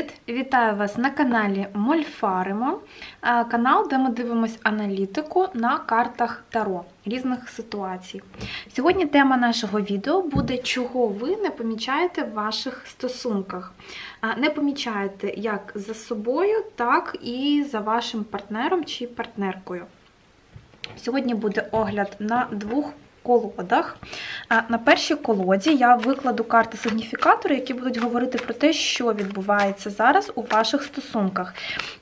Привіт! Вітаю вас на каналі Мольфаримо, е, канал, де ми дивимося аналітику на картах Таро різних ситуацій. Сьогодні тема нашого відео буде, чого ви не помічаєте в ваших стосунках. Е, Не помічаєте як за собою, так і за вашим партнером чи партнеркою. Сьогодні буде огляд на двох колодах. На першій колоді я викладу карти сигніфікатори, які будуть говорити про те, що відбувається зараз у ваших стосунках.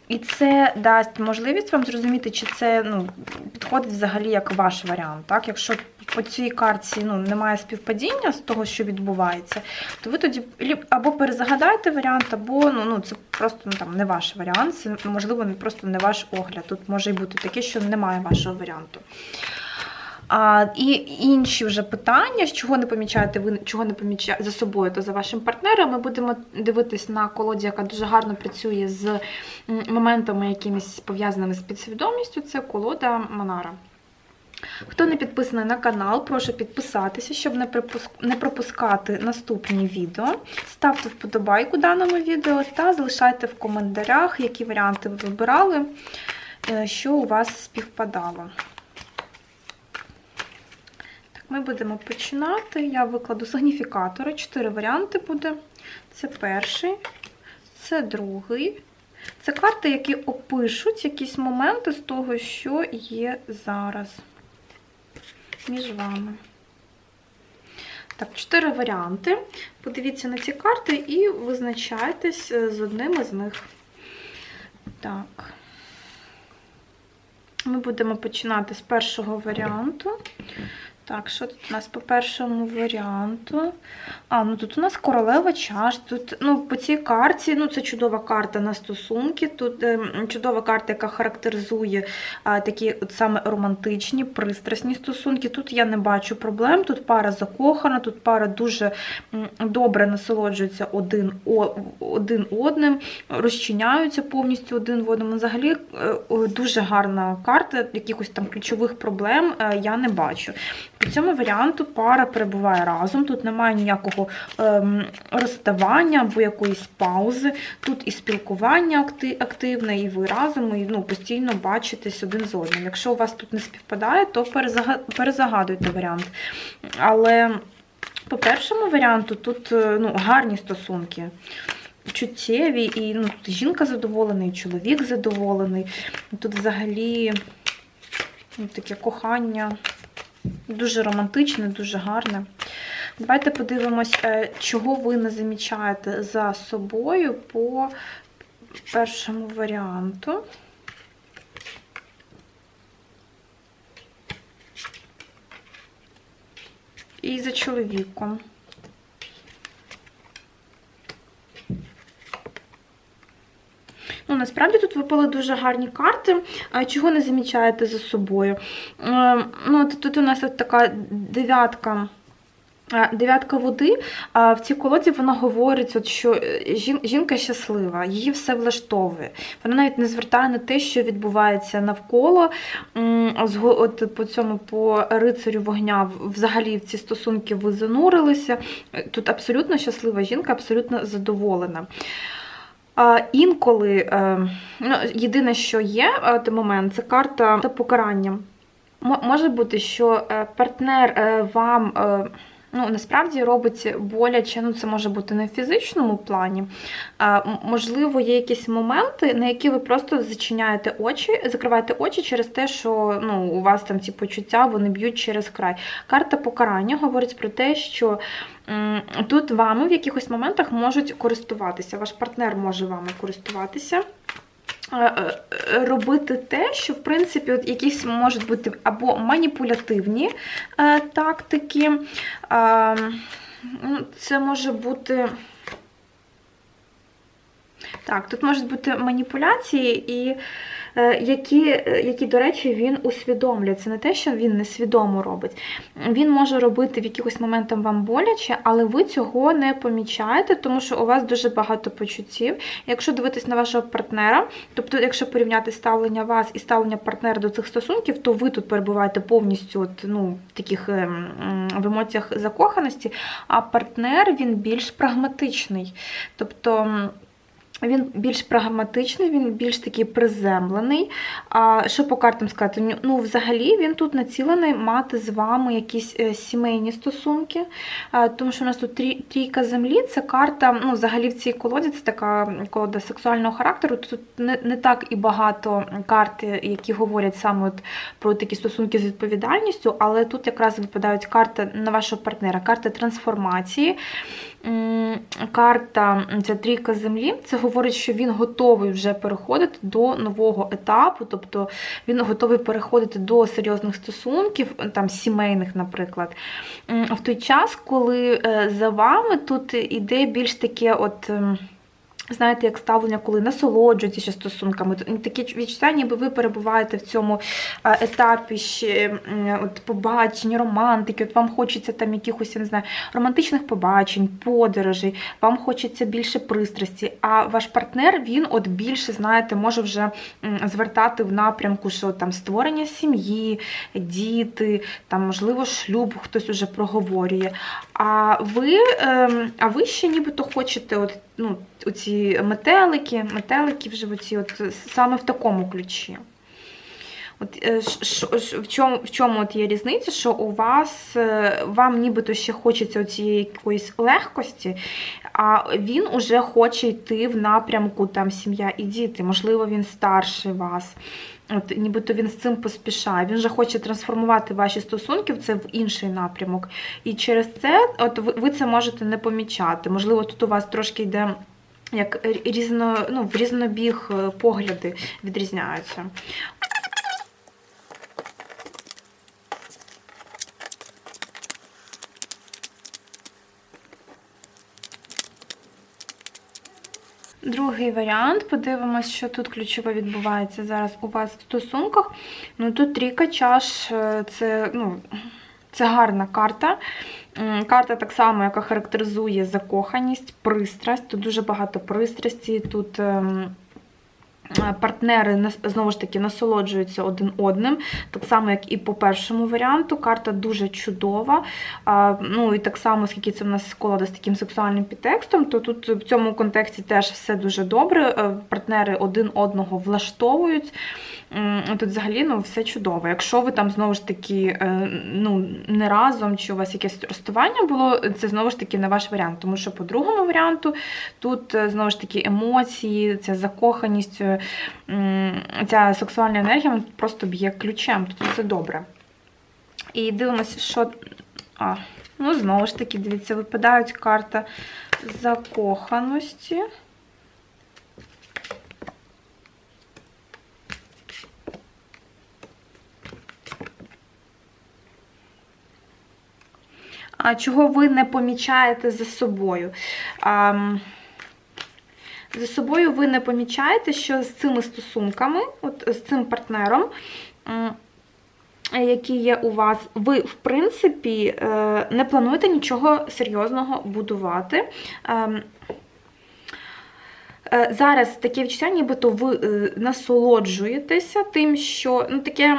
І це дасть можливість вам зрозуміти, чи це ну, підходить взагалі як ваш варіант. Так? Якщо по цій карті ну, немає співпадіння з того, що відбувається, то ви тоді або перезагадаєте варіант, або ну, ну, це просто ну, там, не ваш варіант, це можливо просто не ваш огляд. Тут може й бути таке, що немає вашого варіанту. А, і інші вже питання, чого не помічаєте ви, чого не помічаєте за собою, то за вашим партнером. Ми будемо дивитись на колоді, яка дуже гарно працює з моментами якимись пов'язаними з підсвідомістю. Це колода Монара. Хто не підписаний на канал, прошу підписатися, щоб не пропускати наступні відео. Ставте вподобайку даному відео та залишайте в коментарях, які варіанти ви вибирали, е, що у вас співпадало. Ми будемо починати. Я викладу сигніфікатори. Чотири варіанти буде. Це перший, це другий. Це карти, які опишуть якісь моменти з того, що є зараз між вами. Так, чотири варіанти. Подивіться на ці карти і визначайтесь е, з одним із них. Так. Ми будемо починати з першого варіанту. Так, що тут у нас по першому варіанту? А, ну тут у нас королева чаш. Тут, ну, по цій карті, ну, це чудова карта на стосунки. Тут е, чудова карта, яка характеризує а, такі от саме романтичні, пристрасні стосунки. Тут я не бачу проблем. Тут пара закохана, тут пара дуже добре насолоджується один, о, один одним, розчиняються повністю один в одному. Взагалі е, дуже гарна карта, якихось там ключових проблем е, я не бачу. По цьому варіанту пара перебуває разом, тут немає ніякого ем, розставання або якоїсь паузи. Тут і спілкування акти- активне, і ви разом, і ну, постійно бачитесь один з одним. Якщо у вас тут не співпадає, то перезага- перезагадуйте варіант. Але по першому варіанту тут е, ну, гарні стосунки. Чуттєві, і ну, тут жінка задоволена, і чоловік задоволений. Тут взагалі ну, таке кохання. Дуже романтичне, дуже гарне. Давайте подивимось, е, чого ви не замічаєте за собою по першому варіанту. І за чоловіком. Насправді тут випали дуже гарні карти. Чого не замічаєте за собою? Е, Ну, тут у нас така дев'ятка. е, Дев'ятка води, в цій колоді вона говорить, що е, жінка щаслива, її все влаштовує. Вона навіть не звертає на те, що відбувається навколо. От по цьому по рицарю вогня взагалі в ці стосунки ви занурилися. Тут абсолютно щаслива жінка, абсолютно задоволена. Інколи, е, ну, єдине, що є е, той момент, це карта та покарання. Може бути, що е, партнер вам. Ну, насправді робить боляче, ну це може бути не в фізичному плані. А, можливо, є якісь моменти, на які ви просто зачиняєте очі, закриваєте очі через те, що ну, у вас там ці почуття вони б'ють через край. Карта покарання говорить про те, що тут вами в якихось моментах можуть користуватися. Ваш партнер може вами користуватися. е, е, е, Робити те, що в принципі от якісь можуть бути або маніпулятивні тактики, ну, це може бути. Так, тут можуть бути маніпуляції, і які, е, які, до речі, він усвідомлює. Це не те, що він несвідомо робить. Він може робити в якихось моментах вам боляче, але ви цього не помічаєте, тому що у вас дуже багато почуттів. Якщо дивитись на вашого партнера, тобто, якщо порівняти ставлення вас і ставлення партнера до цих стосунків, то ви тут перебуваєте повністю от, ну, в таких ем, в емоціях закоханості, а партнер він більш прагматичний. Тобто. Він більш прагматичний, він більш такий приземлений. А що по картам сказати? Ну, взагалі він тут націлений мати з вами якісь е, сімейні стосунки, тому що у нас тут трі- трійка землі, це карта, ну, взагалі в цій колоді це така колода сексуального характеру. Тут не, не так і багато карт, які говорять саме от про такі стосунки з відповідальністю, але тут якраз випадають карти на вашого партнера, карта трансформації. Карта ця трійка землі, це говорить, що він готовий вже переходити до нового етапу, тобто він готовий переходити до серйозних стосунків, там сімейних, наприклад. В той час, коли е, за вами тут іде більш таке, от. Знаєте, як ставлення, коли насолоджуються ще стосунками. То- Таке відчуття, ніби ви перебуваєте в цьому е, етапі ще от, побачень, романтики. От вам хочеться там якихось, я не знаю, романтичних побачень, подорожей, вам хочеться більше пристрасті. А ваш партнер він от більше, знаєте, може вже звертати в напрямку, що там створення сім'ї, діти, там, можливо, шлюб хтось уже проговорює. А ви, ем, а ви ще нібито хочете от, ну, оці метелики, метелики вже оці, от, саме в такому ключі. От, е, ш- ш- ш- в чому, в чому от є різниця, що у вас, е, вам нібито ще хочеться цієї якоїсь легкості, а він уже хоче йти в напрямку там сім'я і діти. Можливо, він старший вас. От, нібито він з цим поспішає. Він же хоче трансформувати ваші стосунки в це в інший напрямок. І через це от ви, це можете не помічати. Можливо, тут у вас трошки йде. Як різно, ну, в різнобіг е, погляди відрізняються. Другий варіант. Подивимось, що тут ключове відбувається зараз у вас в стосунках. Ну тут трійка чаш, е, це, ну, це гарна карта. Карта так само, яка характеризує закоханість, пристрасть. Тут дуже багато пристрасті. Тут ем, партнери нас- знову ж таки насолоджуються один одним. Так само, як і по першому варіанту. Карта дуже чудова. Ну і так само, скільки це в нас колода з таким сексуальним підтекстом, то тут в цьому контексті теж все дуже добре. Е, Партнери один одного влаштовують. Тут взагалі ну, все чудово. Якщо ви там знову ж таки е, ну, не разом, чи у вас якесь розставання було, це знову ж таки не ваш варіант. Тому що по другому варіанту тут е, знову ж таки емоції, ця закоханість, е, ця сексуальна енергія просто б'є ключем, тут все добре. І дивимося, що. А, ну, знову ж таки, дивіться, випадають карта закоханості. Чого ви не помічаєте за собою? За собою ви не помічаєте, що з цими стосунками, от з цим партнером, які є у вас, ви, в принципі, е, не плануєте нічого серйозного будувати. Ем, Е, Зараз таке відчуття, нібито ви е, насолоджуєтеся тим, що ну таке,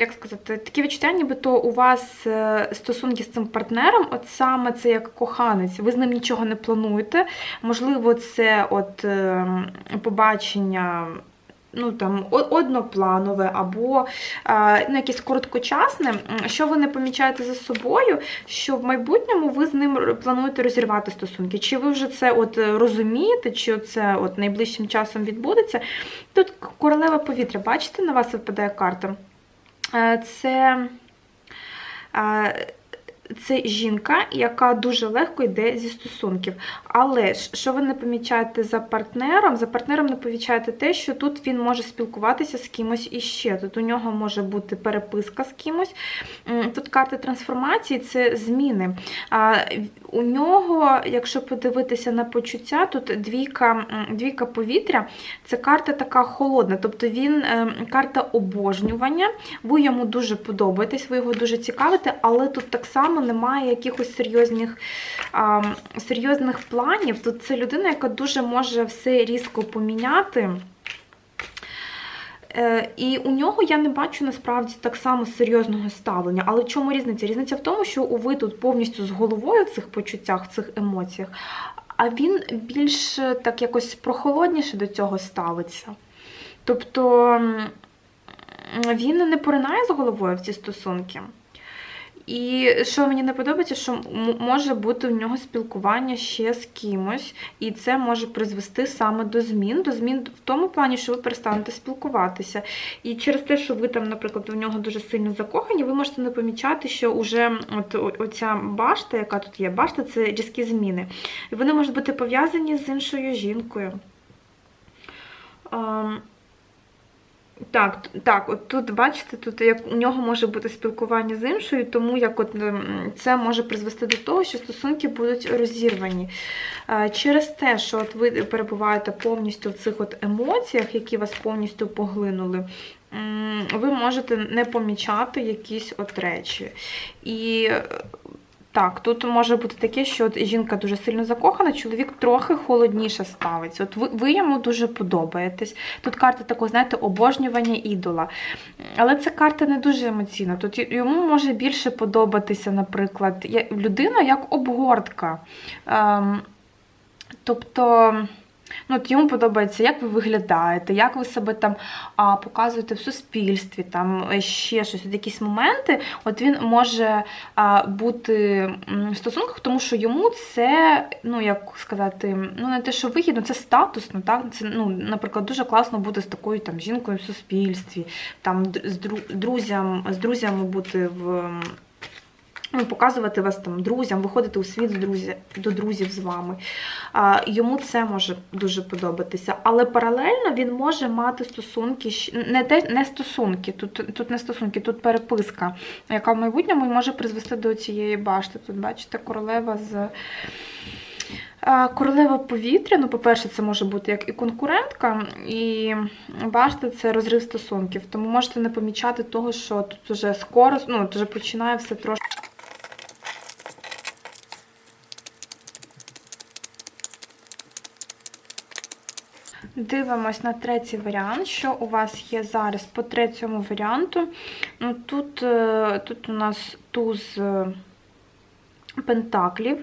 як сказати, таке відчуття, нібито у вас е, стосунки з цим партнером, от саме це як коханець, ви з ним нічого не плануєте. Можливо, це от е, побачення. Ну, там, однопланове або е, ну, якесь короткочасне, що ви не помічаєте за собою, що в майбутньому ви з ним плануєте розірвати стосунки. Чи ви вже це от е, розумієте, чи це от найближчим часом відбудеться? Тут королева повітря, бачите, на вас випадає карта. Е, Це. Це жінка, яка дуже легко йде зі стосунків. Але ж, що ви не помічаєте за партнером? За партнером не помічаєте те, що тут він може спілкуватися з кимось іще. Тут у нього може бути переписка з кимось. Тут карти трансформації це зміни. А, У нього, якщо подивитися на почуття, тут двійка, двійка повітря це карта така холодна. Тобто він ем, карта обожнювання. Ви йому дуже подобаєтесь, ви його дуже цікавите, але тут так само немає якихось серйозних, а, серйозних планів. Тут це людина, яка дуже може все різко поміняти. Е, І у нього я не бачу насправді так само серйозного ставлення. Але в чому різниця? Різниця в тому, що ви тут повністю з головою в цих почуттях, в цих емоціях. а він більш е, так якось прохолодніше до цього ставиться. Тобто він не поринає з головою в ці стосунки. І що мені не подобається, що може бути у нього спілкування ще з кимось, і це може призвести саме до змін. До змін в тому плані, що ви перестанете спілкуватися. І через те, що ви там, наприклад, у нього дуже сильно закохані, ви можете не помічати, що уже от оця башта, яка тут є, башта це різкі зміни. І вони можуть бути пов'язані з іншою жінкою. Так, так, от тут бачите, тут як у нього може бути спілкування з іншою, тому як от це може призвести до того, що стосунки будуть розірвані. Е, Через те, що от ви перебуваєте повністю в цих от емоціях, які вас повністю поглинули, ви можете не помічати якісь от речі. І е, так, тут може бути таке, що от жінка дуже сильно закохана, чоловік трохи холодніше ставиться. От ви, ви йому дуже подобаєтесь. Тут карта такого, знаєте, обожнювання ідола. Але ця карта не дуже емоційна. Тут йому може більше подобатися, наприклад, людина як обгортка. Ем, тобто. Ну, от йому подобається, як ви виглядаєте, як ви себе там а, показуєте в суспільстві, там е, ще щось, от якісь моменти. От він може а, бути в стосунках, тому що йому це, ну як сказати, ну не те, що вигідно, це статусно. Так? Це, ну, наприклад, дуже класно бути з такою там жінкою в суспільстві, там з друзям, з друзями бути в. Ну, показувати вас там друзям, виходити у світ до друзів з вами. Йому це може дуже подобатися. Але паралельно він може мати стосунки, не, те, не стосунки, тут, тут не стосунки, тут переписка, яка в майбутньому може призвести до цієї башти. Тут, бачите, королева з. Королева повітря, ну, по-перше, це може бути як і конкурентка, і башта це розрив стосунків. Тому можете не помічати того, що тут вже скоро, ну, вже починає все трошки. Дивимось на третій варіант, що у вас є зараз по третьому варіанту. Ну, тут, е, тут у нас туз е, пентаклів.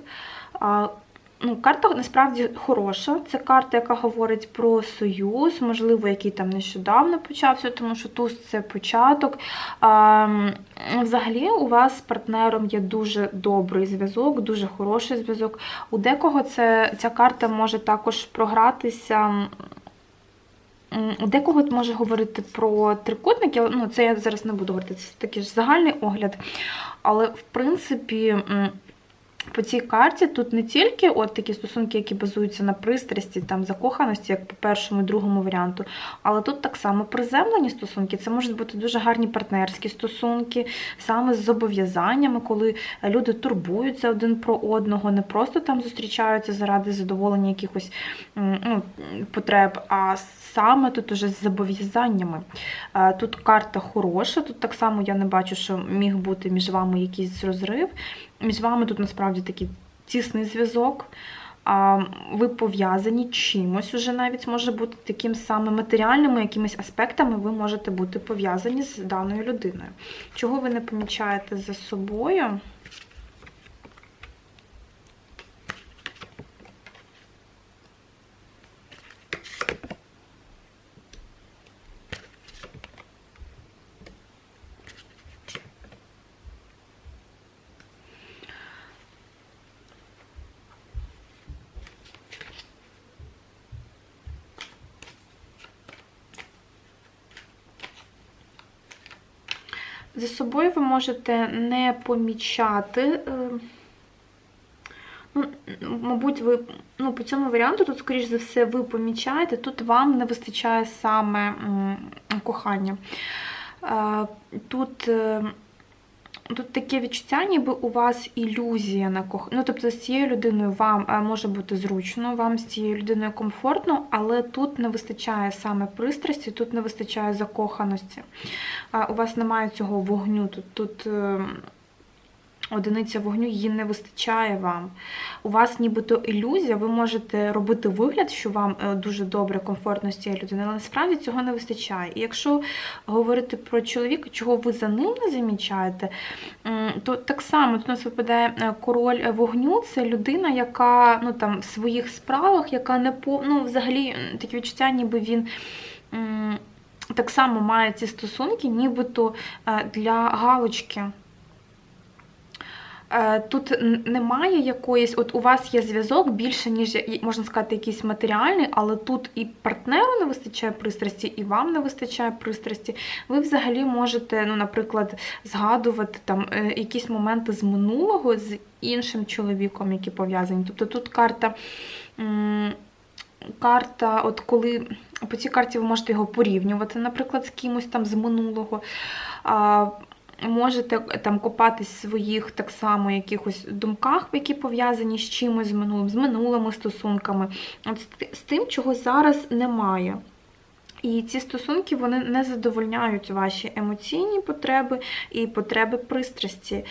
Ну, карта насправді хороша. Це карта, яка говорить про союз, можливо, який там нещодавно почався, тому що туз це початок. А, взагалі, у вас з партнером є дуже добрий зв'язок, дуже хороший зв'язок. У декого це, ця карта може також програтися. Декого може говорити про трикутники, але, ну це я зараз не буду говорити, це такий ж загальний огляд. Але в принципі. По цій карті тут не тільки от такі стосунки, які базуються на пристрасті, там закоханості, як по першому і другому варіанту, але тут так само приземлені стосунки. Це можуть бути дуже гарні партнерські стосунки, саме з зобов'язаннями, коли люди турбуються один про одного, не просто там зустрічаються заради задоволення якихось ну, потреб, а саме тут уже з зобов'язаннями. Е, Тут карта хороша, тут так само я не бачу, що міг бути між вами якийсь розрив. Між вами тут насправді такий тісний зв'язок. Ви пов'язані чимось уже навіть може бути таким самим матеріальними якимись аспектами ви можете бути пов'язані з даною людиною. Чого ви не помічаєте за собою? За собою ви можете не помічати. е, Ну, мабуть, ви ну, по цьому варіанту, тут, скоріш за все, ви помічаєте, тут вам не вистачає саме кохання. Е, Тут, е, тут таке відчуття, ніби у вас ілюзія на кохання. Ну, тобто, з цією людиною вам е, може бути зручно, вам з цією людиною комфортно, але тут не вистачає саме пристрасті, тут не вистачає закоханості. У вас немає цього вогню. Тут, тут е, одиниця вогню, її не вистачає вам. У вас нібито ілюзія, ви можете робити вигляд, що вам е, дуже добре, комфортно з цією людиною, але насправді цього не вистачає. І якщо говорити про чоловіка, чого ви за ним не замічаєте, то так само тут у нас випадає е, король вогню, це людина, яка ну, там, в своїх справах, яка не по. Ну, взагалі м, таке відчуття, ніби він. Так само має ці стосунки, нібито е, для галочки. Е, Тут немає якоїсь, от у вас є зв'язок більше, ніж можна сказати, якийсь матеріальний, але тут і партнеру не вистачає пристрасті, і вам не вистачає пристрасті. Ви взагалі можете, ну, наприклад, згадувати там е, якісь моменти з минулого з іншим чоловіком, які пов'язані. Тобто тут карта. Карта, от коли по цій карті ви можете його порівнювати, наприклад, з кимось там з минулого. Можете там копатись в своїх так само якихось думках, які пов'язані з чимось з минулим, з минулими стосунками, от з тим, чого зараз немає. І ці стосунки вони не задовольняють ваші емоційні потреби і потреби пристрасті.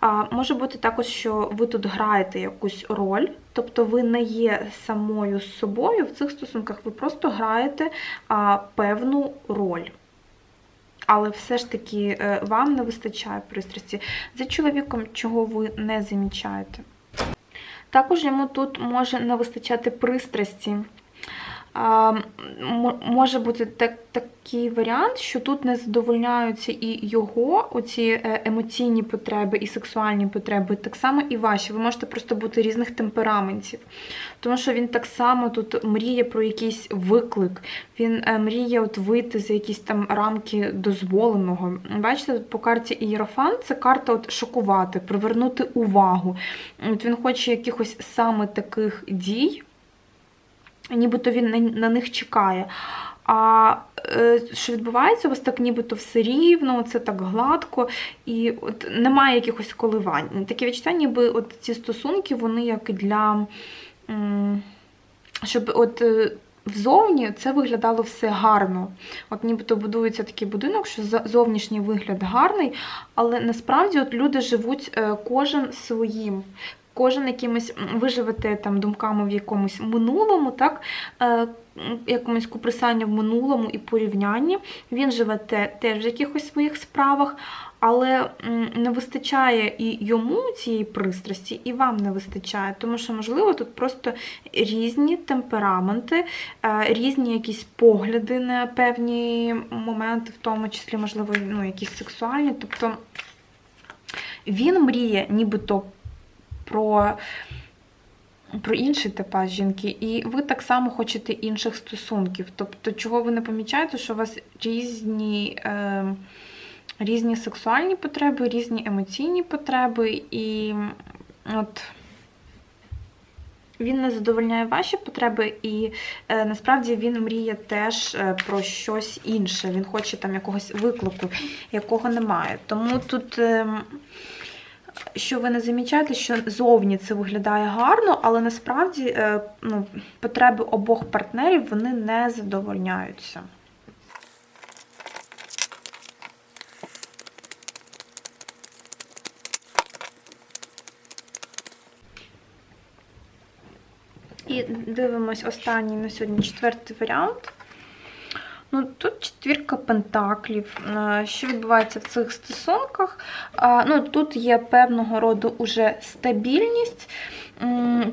А, може бути також, що ви тут граєте якусь роль, тобто ви не є самою собою в цих стосунках, ви просто граєте а, певну роль. Але все ж таки е, вам не вистачає пристрасті. За чоловіком, чого ви не замічаєте. Також йому тут може не вистачати пристрасті. Може бути так, такий варіант, що тут не задовольняються і його оці е, емоційні потреби, і сексуальні потреби, так само і ваші. Ви можете просто бути різних темпераментів. Тому що він так само тут мріє про якийсь виклик, він е, мріє от вийти за якісь там рамки дозволеного. Бачите, по карті Ієрофан це карта от шокувати, привернути увагу. От він хоче якихось саме таких дій нібито він на, них чекає. А е, що відбувається, у вас так нібито все рівно, це так гладко, і от немає якихось коливань. Таке відчуття, ніби от ці стосунки, вони як для. щоб от е, взовні це виглядало все гарно. От нібито будується такий будинок, що зовнішній вигляд гарний, але насправді от люди живуть е, кожен своїм. Кожен якимось м, ви живете там думками в якомусь минулому, так, е, якомусь куприсанні в минулому і порівнянні. Він живе те- теж в якихось своїх справах, але не вистачає і йому цієї пристрасті, і вам не вистачає. Тому що, можливо, тут просто різні темпераменти, е, різні якісь погляди на певні моменти, в тому числі, можливо, ну, якісь сексуальні. Тобто він мріє нібито про, про інший типаж жінки, і ви так само хочете інших стосунків. Тобто, чого ви не помічаєте, що у вас різні. Е, Різні сексуальні потреби, різні емоційні потреби, і от він не задовольняє ваші потреби, і е, насправді він мріє теж е, про щось інше. Він хоче там якогось виклику, якого немає. Тому тут. ем, що ви не замічаєте, що зовні це виглядає гарно, але насправді е, ну, потреби обох партнерів вони не задовольняються. І дивимось останній на сьогодні четвертий варіант. Ну, тут четвірка пентаклів. Е, Що відбувається в цих стосунках? Ну, Тут є певного роду уже стабільність.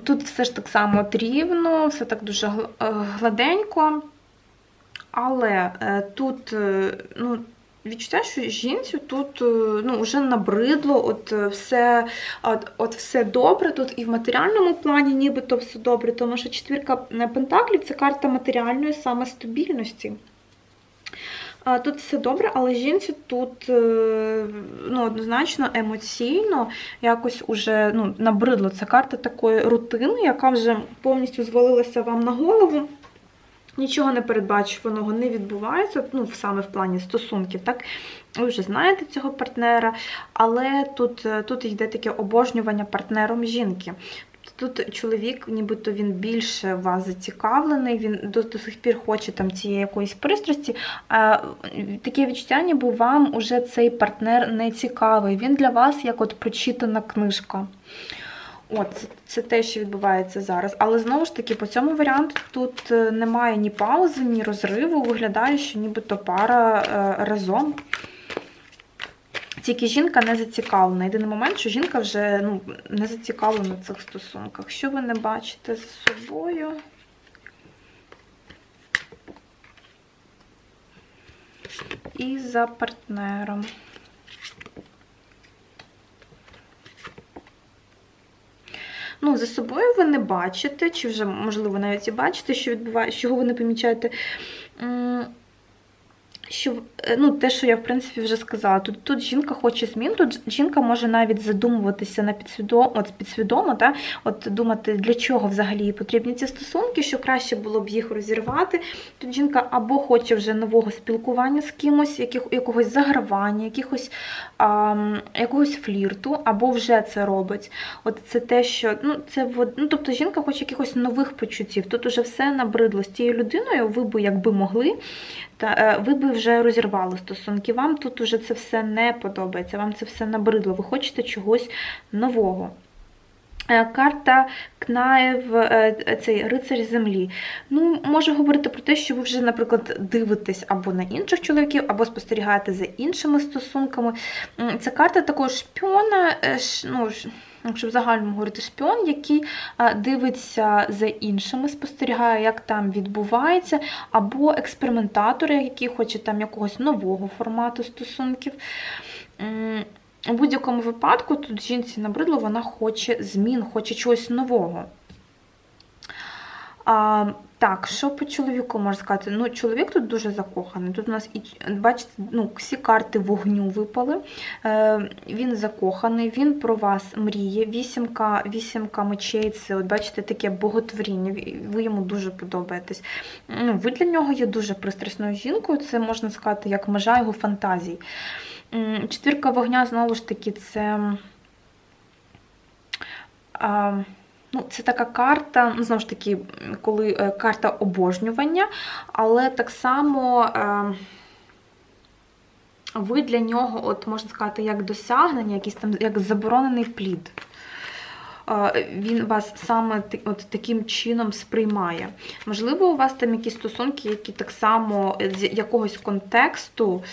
Тут все ж так само рівно, все так дуже е, гладенько. Але е, тут ну, відчуття, що жінці тут ну, вже набридло, от все, от, от все добре, тут і в матеріальному плані нібито все добре, тому що четвірка пентаклів це карта матеріальної саме стабільності. Тут все добре, але жінці тут е, ну, однозначно емоційно якось уже ну, набридло. Це карта такої рутини, яка вже повністю звалилася вам на голову. Нічого непередбачуваного не відбувається, ну, саме в плані стосунків. Так? Ви вже знаєте цього партнера, але тут, е, тут йде таке обожнювання партнером жінки. Тут чоловік, нібито він більше вас зацікавлений, він до, до сих пір хоче там цієї якоїсь пристрасті. А таке відчуття, ніби вам уже цей партнер не цікавий. Він для вас як от прочитана книжка. От, це, це те, що відбувається зараз. Але знову ж таки, по цьому варіанту тут е, немає ні паузи, ні розриву. Виглядає, що нібито пара е, разом. Тільки жінка не зацікавлена. Єдиний момент, що жінка вже ну, не зацікавлена в цих стосунках. Що ви не бачите за собою? І за партнером. Ну, за собою ви не бачите, чи вже, можливо, навіть і бачите, що відбувається, чого ви не помічаєте. Що, е, ну, те, що я, в принципі, вже сказала, тут, тут жінка хоче змін, тут жінка може навіть задумуватися на підсвідомо, от підсвідомо, та, от думати, для чого взагалі потрібні ці стосунки, що краще було б їх розірвати. Тут жінка або хоче вже нового спілкування з кимось, яких, якогось загравання, якихось, а, якогось флірту, або вже це робить. От це те, що ну, це ну, тобто жінка хоче якихось нових почуттів. Тут уже все набридло з тією людиною, ви би якби могли, та е, ви би вже розірвали стосунки. Вам тут уже це все не подобається, вам це все набридло. Ви хочете чогось нового. Е, Карта Кнаєв, е, цей рицарь землі. Ну, може говорити про те, що ви вже, наприклад, дивитесь або на інших чоловіків, або спостерігаєте за іншими стосунками. Це карта такого шпіона, ну, якщо в загальному говорити, шпіон, який е, дивиться за іншими, спостерігає, як там відбувається, або експериментатор, який хоче там якогось нового формату стосунків. У будь-якому випадку тут жінці набридло, вона хоче змін, хоче чогось нового. Так, що по чоловіку можна сказати? Ну, чоловік тут дуже закоханий. Тут у нас і бачите, ну, всі карти вогню випали. Е, він закоханий, він про вас мріє. Вісімка, вісімка мечей це, от бачите, таке боготворіння. Ви йому дуже подобаєтесь. Ну, ви для нього є дуже пристрасною жінкою. Це можна сказати, як межа його фантазій. Четвірка вогня, знову ж таки, це. А, Ну, це така карта, ну, знову ж таки, коли е, карта обожнювання, але так само е, ви для нього, от можна сказати, як досягнення, якийсь там як заборонений плід. Він вас саме от таким чином сприймає. Можливо, у вас там якісь стосунки, які так само з якогось контексту,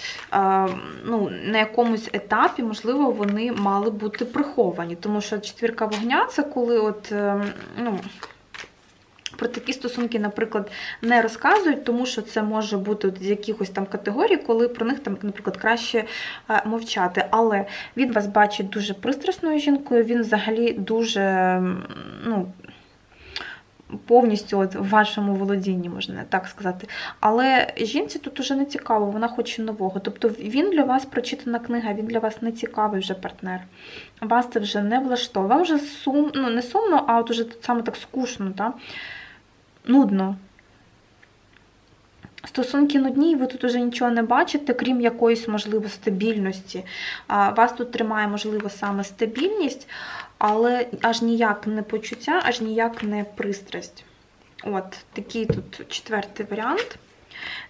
ну, на якомусь етапі, можливо, вони мали бути приховані. Тому що четвірка вогня це коли от, е, ну, про такі стосунки, наприклад, не розказують, тому що це може бути з якихось там категорій, коли про них там, наприклад, краще е, мовчати. Але він вас бачить дуже пристрасною жінкою, він взагалі дуже ну, повністю от в вашому володінні, можна так сказати. Але жінці тут уже не цікаво, вона хоче нового. Тобто він для вас прочитана книга, він для вас не цікавий вже партнер. Вас це вже не влаштовує. Вам вже сум, ну не сумно, а от уже саме так скучно, так? Нудно. Стосунки нудні, і ви тут уже нічого не бачите, крім якоїсь, можливо, стабільності. Вас тут тримає, можливо, саме стабільність, але аж ніяк не почуття, аж ніяк не пристрасть. От, такий тут четвертий варіант.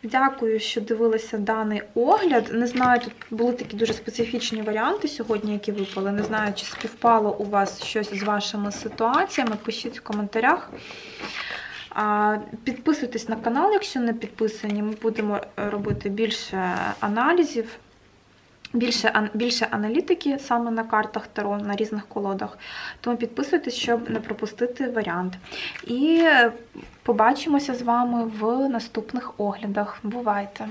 Дякую, що дивилися даний огляд. Не знаю, тут були такі дуже специфічні варіанти сьогодні, які випали. Не знаю, чи співпало у вас щось з вашими ситуаціями. Пишіть в коментарях. Підписуйтесь на канал, якщо не підписані. Ми будемо робити більше аналізів, більше, більше аналітики саме на картах Таро, на різних колодах. Тому підписуйтесь, щоб не пропустити варіант. І побачимося з вами в наступних оглядах. Бувайте!